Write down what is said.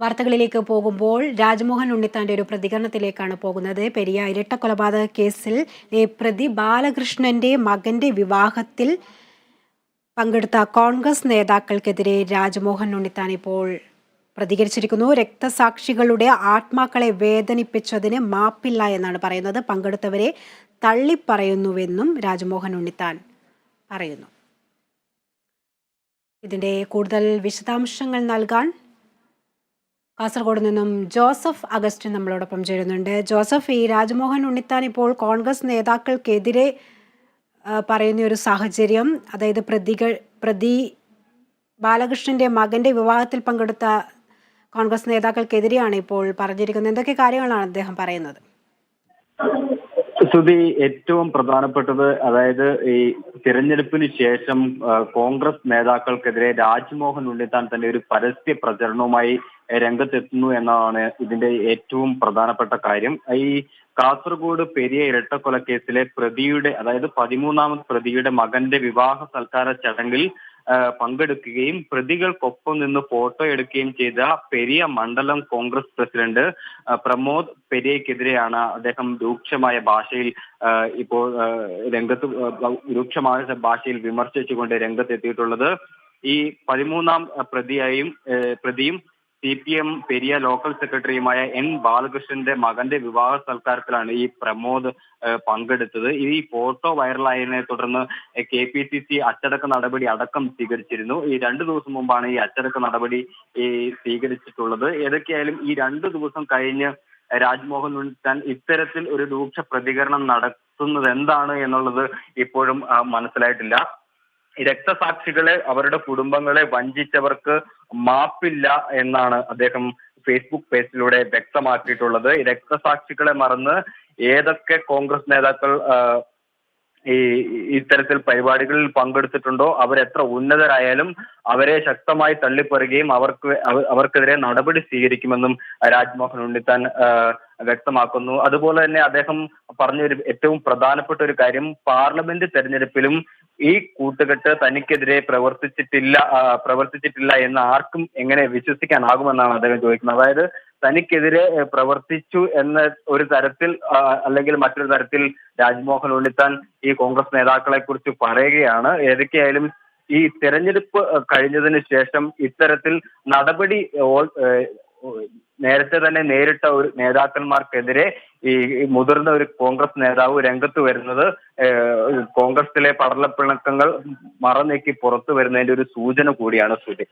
വാർത്തകളിലേക്ക് പോകുമ്പോൾ രാജ്മോഹൻ ഉണ്ണിത്താന്റെ ഒരു പ്രതികരണത്തിലേക്കാണ് പോകുന്നത്. പെരിയ ഇരട്ട കൊലപാതക കേസിൽ പ്രതി ബാലകൃഷ്ണന്റെ മകന്റെ വിവാഹത്തിൽ പങ്കെടുത്ത കോൺഗ്രസ് നേതാക്കൾക്കെതിരെ രാജ്മോഹൻ ഉണ്ണിത്താൻ ഇപ്പോൾ പ്രതികരിച്ചിരിക്കുന്നു. രക്തസാക്ഷികളുടെ ആത്മാക്കളെ വേദനിപ്പിച്ചതിന് മാപ്പില്ല എന്നാണ് പറയുന്നത്. പങ്കെടുത്തവരെ തള്ളിപ്പറയുന്നുവെന്നും രാജ്മോഹൻ ഉണ്ണിത്താൻ പറയുന്നു. ഇതിന്റെ കൂടുതൽ വിശദാംശങ്ങൾ നൽകാൻ കാസർഗോഡ് നിന്നും ജോസഫ് അഗസ്റ്റിൻ നമ്മളോടൊപ്പം ചേരുന്നുണ്ട്. ജോസഫ് ഈ രാജ്മോഹൻ ഉണ്ണിത്താൻ ഇപ്പോൾ കോൺഗ്രസ് നേതാക്കൾക്കെതിരെ പറയുന്ന ഒരു സാഹചര്യം അതായത് പ്രതികൾ പ്രതി ബാലകൃഷ്ണന്റെ മകന്റെ വിവാഹത്തിൽ പങ്കെടുത്ത കോൺഗ്രസ് നേതാക്കൾക്കെതിരെയാണ് ഇപ്പോൾ പറഞ്ഞിരിക്കുന്നത്. എന്തൊക്കെ കാര്യങ്ങളാണ് അദ്ദേഹം പറയുന്നത്? ശ്രുതി ഏറ്റവും പ്രധാനപ്പെട്ടത് അതായത് ഈ തിരഞ്ഞെടുപ്പിന് ശേഷം കോൺഗ്രസ് നേതാക്കൾക്കെതിരെ രാജ്മോഹൻ ഉണ്ണിത്താൻ തന്നെ ഒരു പരസ്യ പ്രചരണവുമായി രംഗത്തെത്തുന്നു എന്നതാണ് ഇതിന്റെ ഏറ്റവും പ്രധാനപ്പെട്ട കാര്യം. ഈ കാസർഗോഡ് പെരിയ ഇരട്ടക്കൊലക്കേസിലെ പ്രതിയുടെ അതായത് പതിമൂന്നാമത് പ്രതിയുടെ മകന്റെ വിവാഹ സൽക്കാര ചടങ്ങിൽ പങ്കെടുക്കുകയും പ്രതികൾക്കൊപ്പം നിന്ന് ഫോട്ടോ എടുക്കുകയും ചെയ്ത പെരിയ മണ്ഡലം കോൺഗ്രസ് പ്രസിഡന്റ് പ്രമോദ് പെരിയക്കെതിരെയാണ് അദ്ദേഹം രൂക്ഷമായ ഭാഷയിൽ ഇപ്പോൾ രംഗത്ത് രൂക്ഷമായ ഭാഷയിൽ വിമർശിച്ചുകൊണ്ട് രംഗത്തെത്തിയിട്ടുള്ളത്. ഈ പതിമൂന്നാം പ്രതിയായും പ്രതിയും C P M Periya local സെക്രട്ടറിയുമായ എൻ ബാലകൃഷ്ണന്റെ മകന്റെ വിവാഹ സൽക്കാരത്തിലാണ് ഈ പ്രമോദ് പങ്കെടുത്തത്. ഈ ഫോട്ടോ വൈറലായതിനെ തുടർന്ന് കെ പി സി സി അച്ചടക്ക നടപടി അടക്കം സ്വീകരിച്ചിരുന്നു. ഈ രണ്ടു ദിവസം മുമ്പാണ് ഈ അച്ചടക്ക നടപടി ഈ സ്വീകരിച്ചിട്ടുള്ളത്. ഏതൊക്കെയായാലും ഈ രണ്ടു ദിവസം കഴിഞ്ഞ് രാജ്മോഹൻ ഉണ്ണിത്താൻ ഇത്തരത്തിൽ ഒരു രൂക്ഷ പ്രതികരണം നടത്തുന്നത് എന്താണ് എന്നുള്ളത് ഇപ്പോഴും മനസ്സിലായിട്ടില്ല. രക്തസാക്ഷികളെ അവരുടെ കുടുംബങ്ങളെ വഞ്ചിച്ചവർക്ക് മാപ്പില്ല എന്നാണ് അദ്ദേഹം ഫേസ്ബുക്ക് പേജിലൂടെ വ്യക്തമാക്കിയിട്ടുള്ളത്. രക്തസാക്ഷികളെ മറന്ന് ഏതൊക്കെ കോൺഗ്രസ് നേതാക്കൾ ഈ ഇത്തരത്തിൽ പരിപാടികളിൽ പങ്കെടുത്തിട്ടുണ്ടോ അവരെത്ര ഉന്നതരായാലും അവരെ ശക്തമായി തള്ളിപ്പറുകയും അവർക്ക് അവ- അവർക്കെതിരെ നടപടി സ്വീകരിക്കുമെന്നും രാജ്മോഹൻ ഉണ്ണിത്താൻ വ്യക്തമാക്കുന്നു. അതുപോലെ തന്നെ അദ്ദേഹം പറഞ്ഞൊരു ഏറ്റവും പ്രധാനപ്പെട്ട ഒരു കാര്യം പാർലമെന്റ് തെരഞ്ഞെടുപ്പിലും ഈ കൂട്ടുകെട്ട് തനിക്കെതിരെ പ്രവർത്തിച്ചിട്ടില്ല പ്രവർത്തിച്ചിട്ടില്ല എന്ന് ആർക്കും എങ്ങനെ വിശ്വസിക്കാനാകുമെന്നാണ് അദ്ദേഹം ചോദിക്കുന്നത്. അതായത് തനിക്കെതിരെ പ്രവർത്തിച്ചു എന്ന ഒരു തരത്തിൽ അല്ലെങ്കിൽ മറ്റൊരു തരത്തിൽ രാജ്മോഹൻ ഉണ്ണിത്താൻ ഈ കോൺഗ്രസ് നേതാക്കളെ കുറിച്ച് പറയുകയാണ്. ഏതൊക്കെയായാലും ഈ തെരഞ്ഞെടുപ്പ് കഴിഞ്ഞതിന് ശേഷം ഇത്തരത്തിൽ നടപടി നേരത്തെ തന്നെ നേരിട്ട ഒരു നേതാക്കന്മാർക്കെതിരെ ഈ മുതിർന്ന ഒരു കോൺഗ്രസ് നേതാവ് രംഗത്ത് വരുന്നത് കോൺഗ്രസിലെ പടലപ്പിണക്കങ്ങൾ മറനീക്കി പുറത്തു വരുന്നതിന്റെ ഒരു സൂചന കൂടിയാണ് ശ്രുതി.